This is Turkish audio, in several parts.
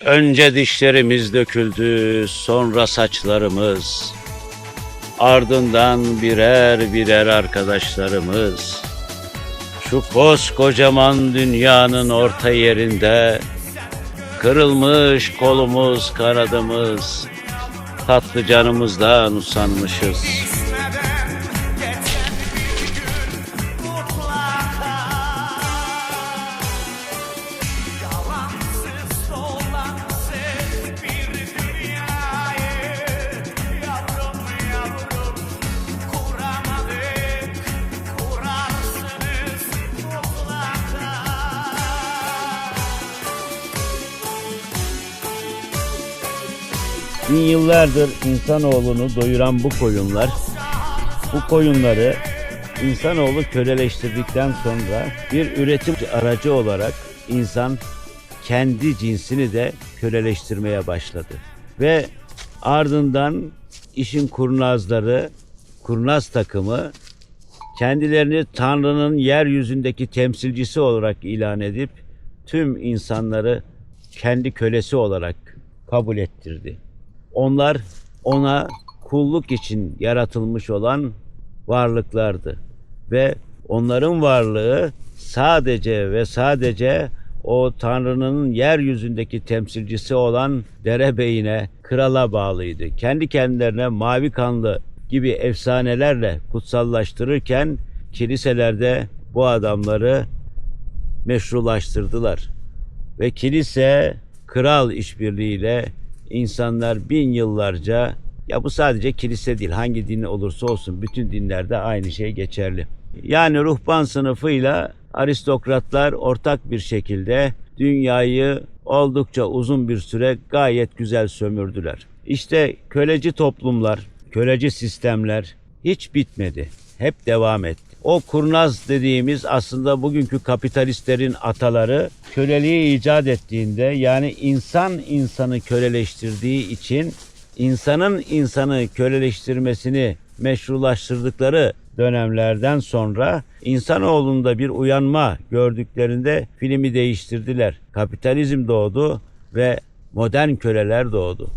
Önce dişlerimiz döküldü, sonra saçlarımız. Ardından birer birer arkadaşlarımız. Şu koskocaman dünyanın orta yerinde kırılmış kolumuz, kanadımız. Tatlı canımızdan usanmışız. Bin yıllardır insanoğlunu doyuran bu koyunlar, bu koyunları insanoğlu köleleştirdikten sonra bir üretim aracı olarak insan kendi cinsini de köleleştirmeye başladı. Ve ardından işin kurnazları, kurnaz takımı kendilerini Tanrı'nın yeryüzündeki temsilcisi olarak ilan edip tüm insanları kendi kölesi olarak kabul ettirdi. Onlar ona kulluk için yaratılmış olan varlıklardı ve onların varlığı sadece ve sadece o Tanrı'nın yeryüzündeki temsilcisi olan derebeyine, krala bağlıydı. Kendi kendilerine mavi kanlı gibi efsanelerle kutsallaştırırken kiliselerde bu adamları meşrulaştırdılar. Ve kilise kral işbirliğiyle insanlar bin yıllarca ya bu sadece kilise değil hangi din olursa olsun bütün dinlerde aynı şey geçerli. Yani ruhban sınıfıyla aristokratlar ortak bir şekilde dünyayı oldukça uzun bir süre gayet güzel sömürdüler. İşte köleci toplumlar, köleci sistemler hiç bitmedi. Hep devam etti. O kurnaz dediğimiz aslında bugünkü kapitalistlerin ataları köleliği icat ettiğinde yani insan insanı köleleştirdiği için insanın insanı köleleştirmesini meşrulaştırdıkları dönemlerden sonra insanoğlunda bir uyanma gördüklerinde filmi değiştirdiler. Kapitalizm doğdu ve modern köleler doğdu.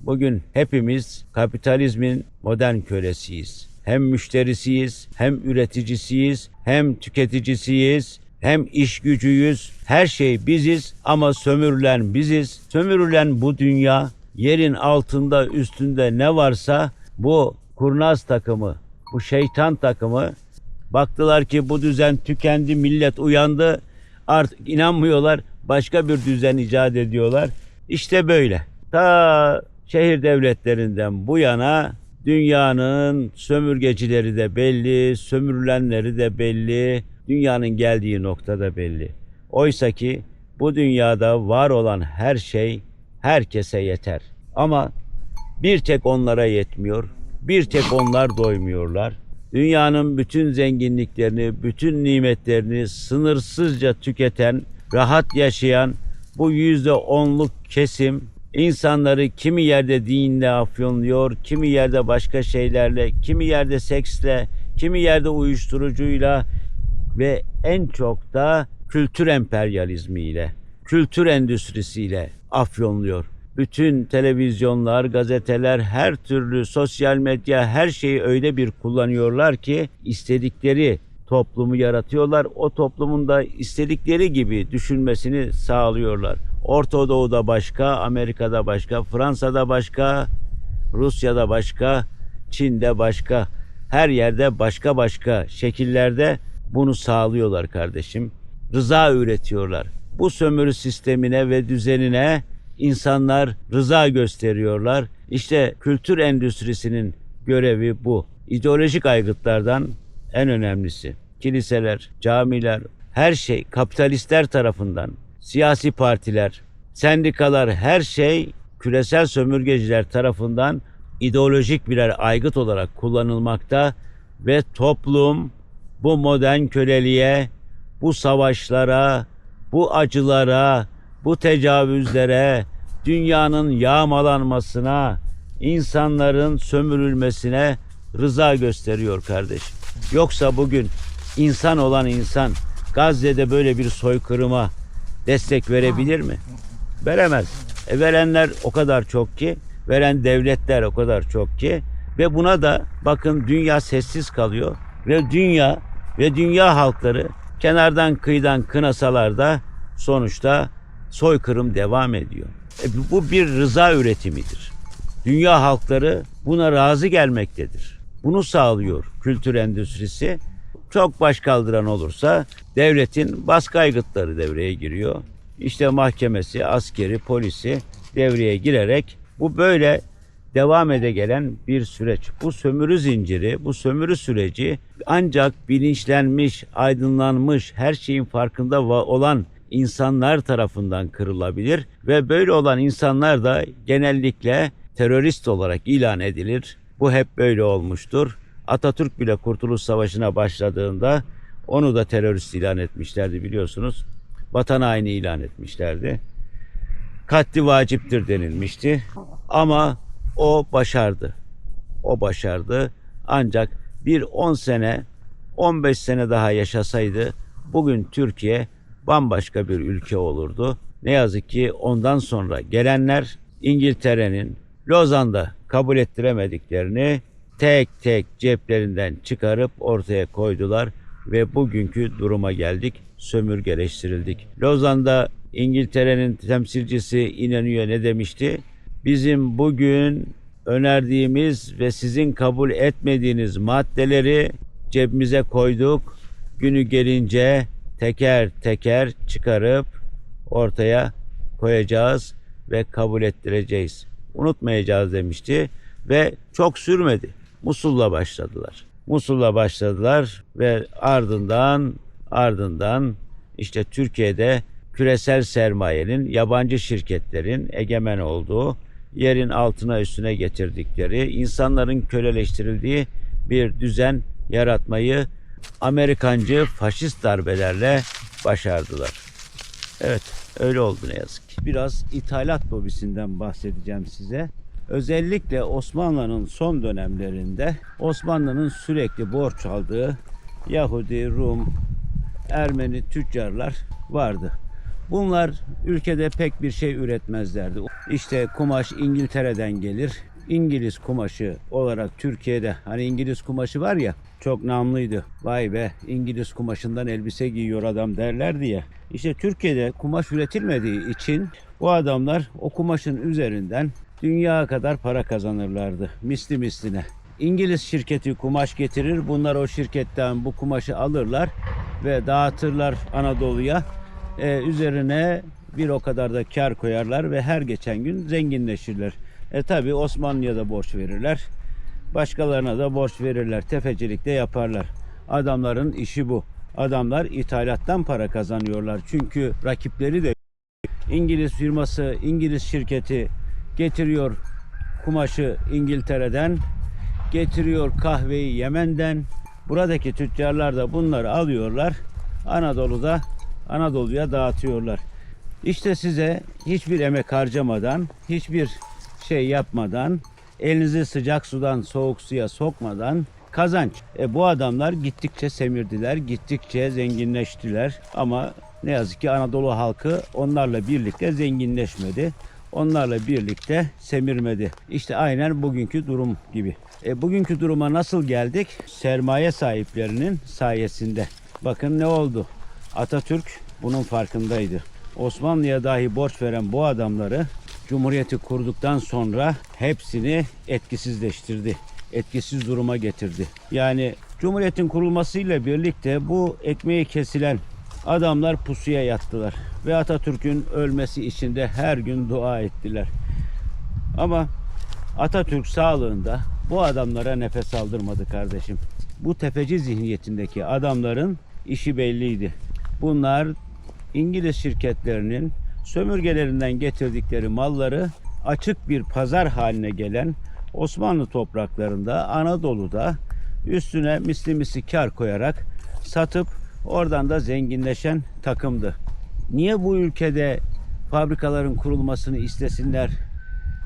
Bugün hepimiz kapitalizmin modern kölesiyiz. Hem müşterisiyiz, hem üreticisiyiz, hem tüketicisiyiz, hem iş gücüyüz. Her şey biziz ama sömürülen biziz. Sömürülen bu dünya, yerin altında üstünde ne varsa bu kurnaz takımı, bu şeytan takımı baktılar ki bu düzen tükendi, millet uyandı. Artık inanmıyorlar. Başka bir düzen icat ediyorlar. İşte böyle. Ta şehir devletlerinden bu yana dünyanın sömürgecileri de belli, sömürülenleri de belli, dünyanın geldiği nokta da belli. Oysa ki bu dünyada var olan her şey herkese yeter. Ama bir tek onlara yetmiyor. Bir tek onlar doymuyorlar. Dünyanın bütün zenginliklerini, bütün nimetlerini sınırsızca tüketen, rahat yaşayan bu yüzde onluk kesim insanları kimi yerde dinle afyonluyor, kimi yerde başka şeylerle, kimi yerde seksle, kimi yerde uyuşturucuyla ve en çok da kültür emperyalizmiyle, kültür endüstrisiyle afyonluyor. Bütün televizyonlar, gazeteler, her türlü sosyal medya her şeyi öyle bir kullanıyorlar ki istedikleri toplumu yaratıyorlar. O toplumun da istedikleri gibi düşünmesini sağlıyorlar. Orta Doğu'da başka, Amerika'da başka, Fransa'da başka, Rusya'da başka, Çin'de başka. Her yerde başka başka şekillerde bunu sağlıyorlar kardeşim. Rıza üretiyorlar. Bu sömürü sistemine ve düzenine insanlar rıza gösteriyorlar. İşte kültür endüstrisinin görevi bu. İdeolojik aygıtlardan en önemlisi. Kiliseler, camiler, her şey kapitalistler tarafından, siyasi partiler, sendikalar her şey küresel sömürgeciler tarafından ideolojik birer aygıt olarak kullanılmakta ve toplum bu modern köleliğe, bu savaşlara, bu acılara, bu tecavüzlere, dünyanın yağmalanmasına, insanların sömürülmesine rıza gösteriyor kardeşim. Yoksa bugün insan olan insan Gazze'de böyle bir soykırıma destek verebilir mi? Veremez. E verenler o kadar çok ki, veren devletler o kadar çok ki ve buna da bakın dünya sessiz kalıyor ve dünya ve dünya halkları kenardan kıyıdan kınasalar da sonuçta soykırım devam ediyor. E bu bir rıza üretimidir. Dünya halkları buna razı gelmektedir. Bunu sağlıyor kültür endüstrisi. Çok baş kaldıran olursa devletin baskı aygıtları devreye giriyor. İşte mahkemesi, askeri, polisi devreye girerek bu böyle devam ede gelen bir süreç. Bu sömürü zinciri, bu sömürü süreci ancak bilinçlenmiş, aydınlanmış, her şeyin farkında olan insanlar tarafından kırılabilir ve böyle olan insanlar da genellikle terörist olarak ilan edilir. Bu hep böyle olmuştur. Atatürk bile Kurtuluş Savaşı'na başladığında onu da terörist ilan etmişlerdi biliyorsunuz. Vatan haini ilan etmişlerdi. Katli vaciptir denilmişti. Ama o başardı. O başardı. Ancak bir 10 sene, 15 sene daha yaşasaydı bugün Türkiye bambaşka bir ülke olurdu. Ne yazık ki ondan sonra gelenler İngiltere'nin Lozan'da kabul ettiremediklerini tek tek ceplerinden çıkarıp ortaya koydular ve bugünkü duruma geldik. Sömürgeleştirildik. Lozan'da İngiltere'nin temsilcisi İnönü'ye ne demişti? Bizim bugün önerdiğimiz ve sizin kabul etmediğiniz maddeleri cebimize koyduk. Günü gelince teker teker çıkarıp ortaya koyacağız ve kabul ettireceğiz. Unutmayacağız demişti ve çok sürmedi. Musul'la başladılar. Musul'la başladılar ve ardından ardından işte Türkiye'de küresel sermayenin, yabancı şirketlerin egemen olduğu, yerin altına üstüne getirdikleri, insanların köleleştirildiği bir düzen yaratmayı Amerikancı faşist darbelerle başardılar. Evet, öyle oldu ne yazık ki. Biraz ithalat lobisinden bahsedeceğim size. Özellikle Osmanlı'nın son dönemlerinde Osmanlı'nın sürekli borç aldığı Yahudi, Rum, Ermeni tüccarlar vardı. Bunlar ülkede pek bir şey üretmezlerdi. İşte kumaş İngiltere'den gelir. İngiliz kumaşı olarak Türkiye'de hani İngiliz kumaşı var ya çok namlıydı. Vay be İngiliz kumaşından elbise giyiyor adam derlerdi ya. İşte Türkiye'de kumaş üretilmediği için bu adamlar o kumaşın üzerinden dünya kadar para kazanırlardı. Misli misline. İngiliz şirketi kumaş getirir. Bunlar o şirketten bu kumaşı alırlar ve dağıtırlar Anadolu'ya. Ee, üzerine bir o kadar da kar koyarlar ve her geçen gün zenginleşirler. E tabi Osmanlı'ya da borç verirler. Başkalarına da borç verirler. Tefecilik de yaparlar. Adamların işi bu. Adamlar ithalattan para kazanıyorlar. Çünkü rakipleri de İngiliz firması, İngiliz şirketi getiriyor kumaşı İngiltere'den, getiriyor kahveyi Yemen'den. Buradaki tüccarlar da bunları alıyorlar. Anadolu'da Anadolu'ya dağıtıyorlar. İşte size hiçbir emek harcamadan, hiçbir şey yapmadan, elinizi sıcak sudan soğuk suya sokmadan kazanç. E bu adamlar gittikçe semirdiler, gittikçe zenginleştiler ama ne yazık ki Anadolu halkı onlarla birlikte zenginleşmedi. Onlarla birlikte semirmedi. İşte aynen bugünkü durum gibi. E, bugünkü duruma nasıl geldik? Sermaye sahiplerinin sayesinde. Bakın ne oldu? Atatürk bunun farkındaydı. Osmanlı'ya dahi borç veren bu adamları Cumhuriyeti kurduktan sonra hepsini etkisizleştirdi. Etkisiz duruma getirdi. Yani Cumhuriyet'in kurulmasıyla birlikte bu ekmeği kesilen adamlar pusuya yattılar. Ve Atatürk'ün ölmesi için de her gün dua ettiler. Ama Atatürk sağlığında bu adamlara nefes aldırmadı kardeşim. Bu tefeci zihniyetindeki adamların işi belliydi. Bunlar İngiliz şirketlerinin sömürgelerinden getirdikleri malları açık bir pazar haline gelen Osmanlı topraklarında, Anadolu'da üstüne misli misli kar koyarak satıp oradan da zenginleşen takımdı. Niye bu ülkede fabrikaların kurulmasını istesinler?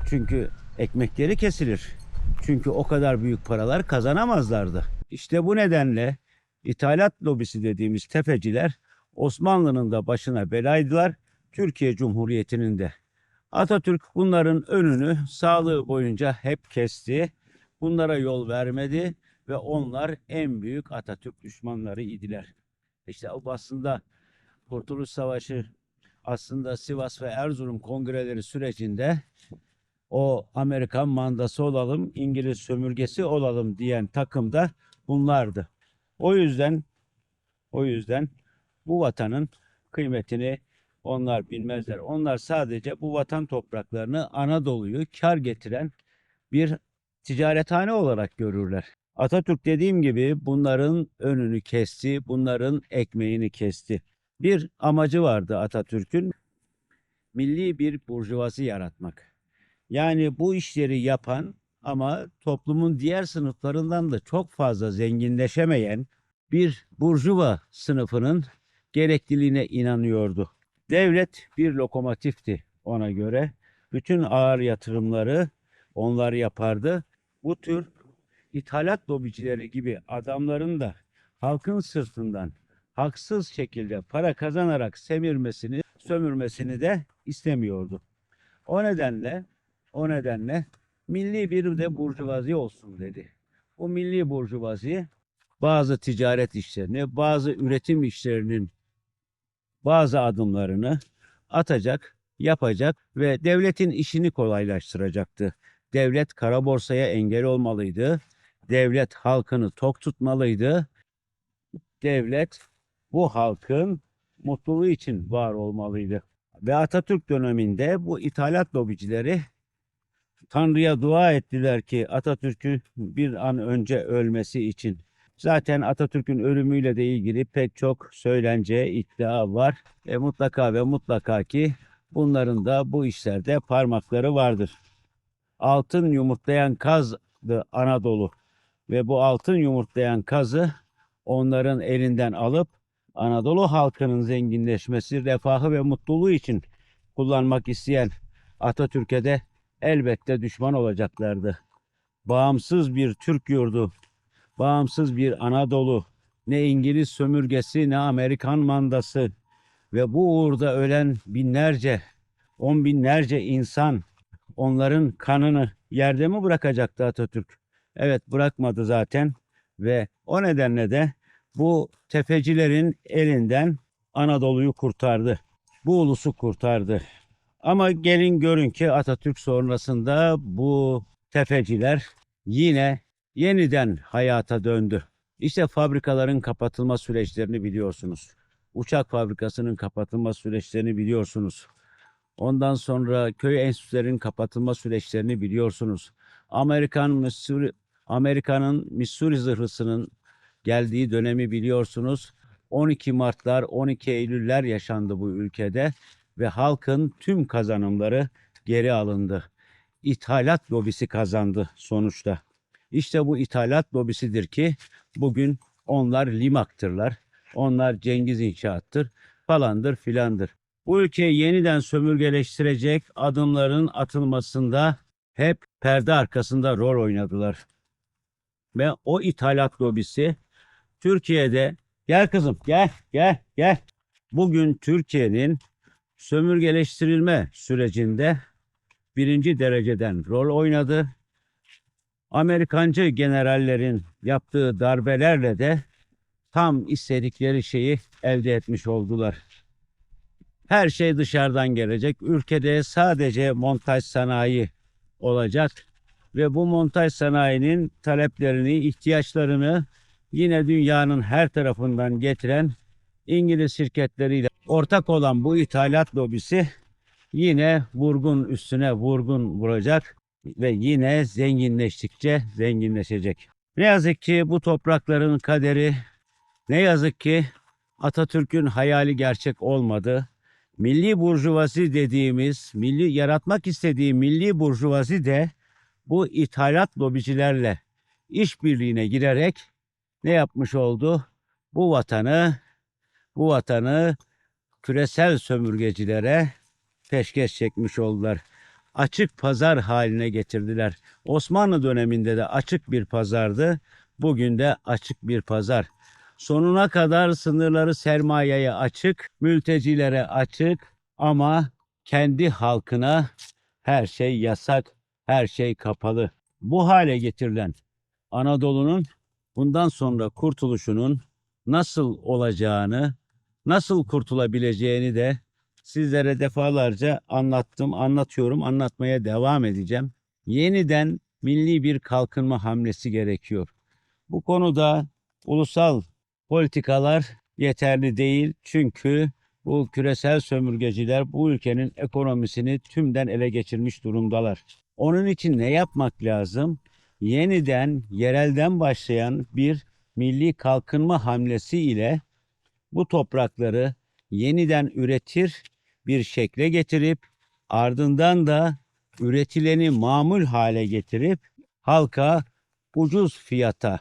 Çünkü ekmekleri kesilir. Çünkü o kadar büyük paralar kazanamazlardı. İşte bu nedenle ithalat lobisi dediğimiz tefeciler Osmanlı'nın da başına belaydılar. Türkiye Cumhuriyeti'nin de. Atatürk bunların önünü sağlığı boyunca hep kesti. Bunlara yol vermedi ve onlar en büyük Atatürk düşmanları idiler. İşte o aslında Kurtuluş Savaşı aslında Sivas ve Erzurum kongreleri sürecinde o Amerikan mandası olalım, İngiliz sömürgesi olalım diyen takım da bunlardı. O yüzden o yüzden bu vatanın kıymetini onlar bilmezler. Onlar sadece bu vatan topraklarını Anadolu'yu kar getiren bir ticarethane olarak görürler. Atatürk dediğim gibi bunların önünü kesti, bunların ekmeğini kesti. Bir amacı vardı Atatürk'ün milli bir burjuvazi yaratmak. Yani bu işleri yapan ama toplumun diğer sınıflarından da çok fazla zenginleşemeyen bir burjuva sınıfının gerekliliğine inanıyordu. Devlet bir lokomotifti ona göre. Bütün ağır yatırımları onlar yapardı. Bu tür ithalat lobicileri gibi adamların da halkın sırtından haksız şekilde para kazanarak semirmesini, sömürmesini de istemiyordu. O nedenle o nedenle milli bir de burjuvazi olsun dedi. Bu milli burjuvazi bazı ticaret işlerini, bazı üretim işlerinin bazı adımlarını atacak, yapacak ve devletin işini kolaylaştıracaktı. Devlet kara borsaya engel olmalıydı. Devlet halkını tok tutmalıydı. Devlet bu halkın mutluluğu için var olmalıydı. Ve Atatürk döneminde bu ithalat lobicileri Tanrı'ya dua ettiler ki Atatürk'ün bir an önce ölmesi için. Zaten Atatürk'ün ölümüyle de ilgili pek çok söylence, iddia var. E mutlaka ve mutlaka ki bunların da bu işlerde parmakları vardır. Altın yumurtlayan kazdı Anadolu ve bu altın yumurtlayan kazı onların elinden alıp Anadolu halkının zenginleşmesi, refahı ve mutluluğu için kullanmak isteyen Atatürk'e de elbette düşman olacaklardı. Bağımsız bir Türk yurdu, bağımsız bir Anadolu, ne İngiliz sömürgesi ne Amerikan mandası ve bu uğurda ölen binlerce, on binlerce insan onların kanını yerde mi bırakacaktı Atatürk? Evet bırakmadı zaten ve o nedenle de bu tefecilerin elinden Anadolu'yu kurtardı. Bu ulusu kurtardı. Ama gelin görün ki Atatürk sonrasında bu tefeciler yine yeniden hayata döndü. İşte fabrikaların kapatılma süreçlerini biliyorsunuz. Uçak fabrikasının kapatılma süreçlerini biliyorsunuz. Ondan sonra köy enstitülerinin kapatılma süreçlerini biliyorsunuz. Amerikan Missouri Amerika'nın Missouri zırhlısının geldiği dönemi biliyorsunuz. 12 Martlar, 12 Eylüller yaşandı bu ülkede ve halkın tüm kazanımları geri alındı. İthalat lobisi kazandı sonuçta. İşte bu ithalat lobisidir ki bugün onlar limaktırlar. Onlar Cengiz İnşaat'tır falandır filandır. Bu ülkeyi yeniden sömürgeleştirecek adımların atılmasında hep perde arkasında rol oynadılar. Ve o ithalat lobisi Türkiye'de gel kızım gel gel gel. Bugün Türkiye'nin sömürgeleştirilme sürecinde birinci dereceden rol oynadı. Amerikancı generallerin yaptığı darbelerle de tam istedikleri şeyi elde etmiş oldular. Her şey dışarıdan gelecek. Ülkede sadece montaj sanayi olacak ve bu montaj sanayinin taleplerini, ihtiyaçlarını yine dünyanın her tarafından getiren İngiliz şirketleriyle ortak olan bu ithalat lobisi yine vurgun üstüne vurgun vuracak ve yine zenginleştikçe zenginleşecek. Ne yazık ki bu toprakların kaderi ne yazık ki Atatürk'ün hayali gerçek olmadı. Milli burjuvazi dediğimiz, milli yaratmak istediği milli burjuvazi de bu ithalat lobicilerle işbirliğine girerek ne yapmış oldu? Bu vatanı bu vatanı küresel sömürgecilere peşkeş çekmiş oldular. Açık pazar haline getirdiler. Osmanlı döneminde de açık bir pazardı. Bugün de açık bir pazar. Sonuna kadar sınırları sermayeye açık, mültecilere açık ama kendi halkına her şey yasak, her şey kapalı. Bu hale getirilen Anadolu'nun bundan sonra kurtuluşunun nasıl olacağını, nasıl kurtulabileceğini de sizlere defalarca anlattım, anlatıyorum, anlatmaya devam edeceğim. Yeniden milli bir kalkınma hamlesi gerekiyor. Bu konuda ulusal politikalar yeterli değil çünkü bu küresel sömürgeciler bu ülkenin ekonomisini tümden ele geçirmiş durumdalar. Onun için ne yapmak lazım? Yeniden yerelden başlayan bir milli kalkınma hamlesi ile bu toprakları yeniden üretir bir şekle getirip ardından da üretileni mamul hale getirip halka ucuz fiyata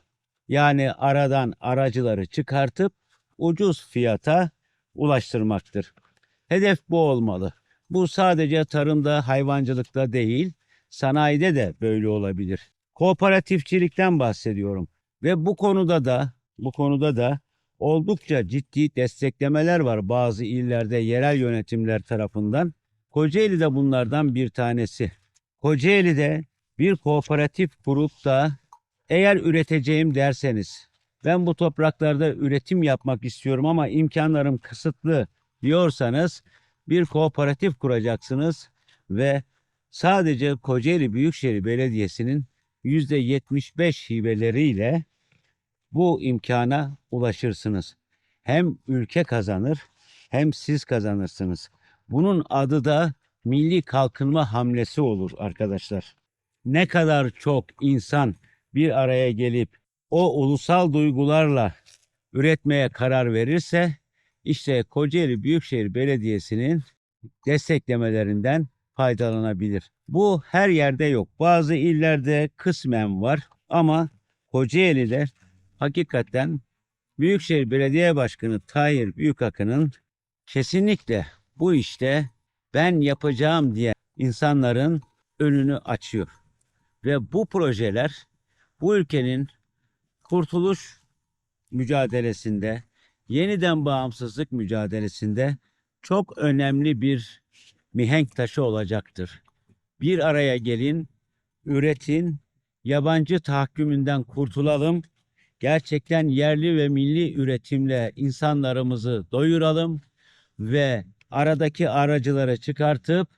yani aradan aracıları çıkartıp ucuz fiyata ulaştırmaktır. Hedef bu olmalı. Bu sadece tarımda, hayvancılıkta değil, sanayide de böyle olabilir. Kooperatifçilikten bahsediyorum ve bu konuda da bu konuda da oldukça ciddi desteklemeler var bazı illerde yerel yönetimler tarafından. Kocaeli de bunlardan bir tanesi. Kocaeli'de bir kooperatif kurup da eğer üreteceğim derseniz ben bu topraklarda üretim yapmak istiyorum ama imkanlarım kısıtlı diyorsanız bir kooperatif kuracaksınız ve sadece Kocaeli Büyükşehir Belediyesi'nin %75 hibeleriyle bu imkana ulaşırsınız. Hem ülke kazanır hem siz kazanırsınız. Bunun adı da milli kalkınma hamlesi olur arkadaşlar. Ne kadar çok insan bir araya gelip o ulusal duygularla üretmeye karar verirse işte Kocaeli Büyükşehir Belediyesi'nin desteklemelerinden faydalanabilir. Bu her yerde yok. Bazı illerde kısmen var ama Kocaeli'de hakikaten Büyükşehir Belediye Başkanı Tahir Büyükakın'ın kesinlikle bu işte ben yapacağım diye insanların önünü açıyor. Ve bu projeler bu ülkenin kurtuluş mücadelesinde, yeniden bağımsızlık mücadelesinde çok önemli bir mihenk taşı olacaktır. Bir araya gelin, üretin, yabancı tahakkümünden kurtulalım, gerçekten yerli ve milli üretimle insanlarımızı doyuralım ve aradaki aracıları çıkartıp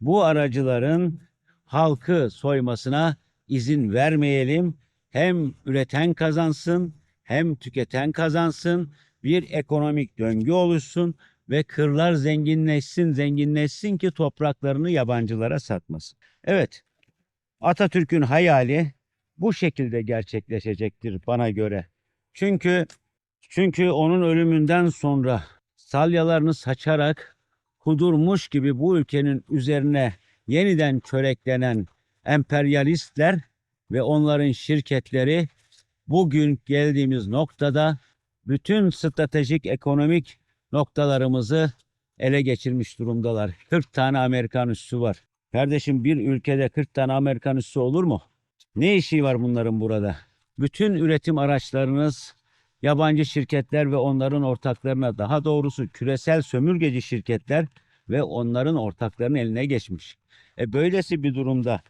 bu aracıların halkı soymasına izin vermeyelim. Hem üreten kazansın hem tüketen kazansın. Bir ekonomik döngü oluşsun ve kırlar zenginleşsin, zenginleşsin ki topraklarını yabancılara satmasın. Evet, Atatürk'ün hayali bu şekilde gerçekleşecektir bana göre. Çünkü çünkü onun ölümünden sonra salyalarını saçarak kudurmuş gibi bu ülkenin üzerine yeniden çöreklenen emperyalistler ve onların şirketleri bugün geldiğimiz noktada bütün stratejik ekonomik noktalarımızı ele geçirmiş durumdalar. 40 tane Amerikan üssü var. Kardeşim bir ülkede 40 tane Amerikan üssü olur mu? Ne işi var bunların burada? Bütün üretim araçlarınız yabancı şirketler ve onların ortaklarına daha doğrusu küresel sömürgeci şirketler ve onların ortaklarının eline geçmiş. E böylesi bir durumda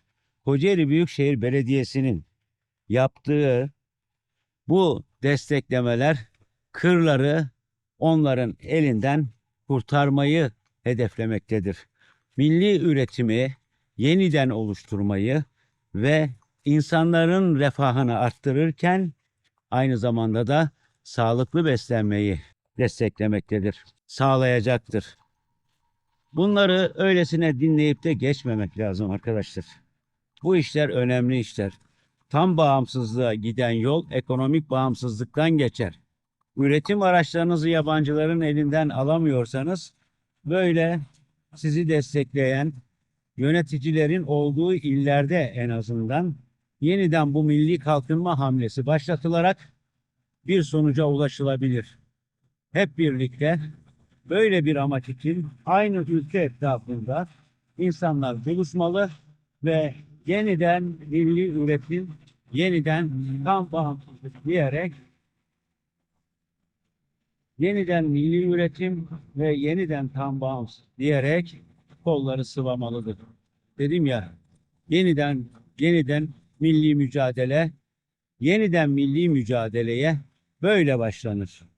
Kocaeli Büyükşehir Belediyesi'nin yaptığı bu desteklemeler kırları onların elinden kurtarmayı hedeflemektedir. Milli üretimi yeniden oluşturmayı ve insanların refahını arttırırken aynı zamanda da sağlıklı beslenmeyi desteklemektedir, sağlayacaktır. Bunları öylesine dinleyip de geçmemek lazım arkadaşlar. Bu işler önemli işler. Tam bağımsızlığa giden yol ekonomik bağımsızlıktan geçer. Üretim araçlarınızı yabancıların elinden alamıyorsanız böyle sizi destekleyen yöneticilerin olduğu illerde en azından yeniden bu milli kalkınma hamlesi başlatılarak bir sonuca ulaşılabilir. Hep birlikte böyle bir amaç için aynı ülke etrafında insanlar buluşmalı ve yeniden milli üretim, yeniden tam bağımsızlık diyerek yeniden milli üretim ve yeniden tam bağımsız diyerek kolları sıvamalıdır. Dedim ya yeniden yeniden milli mücadele yeniden milli mücadeleye böyle başlanır.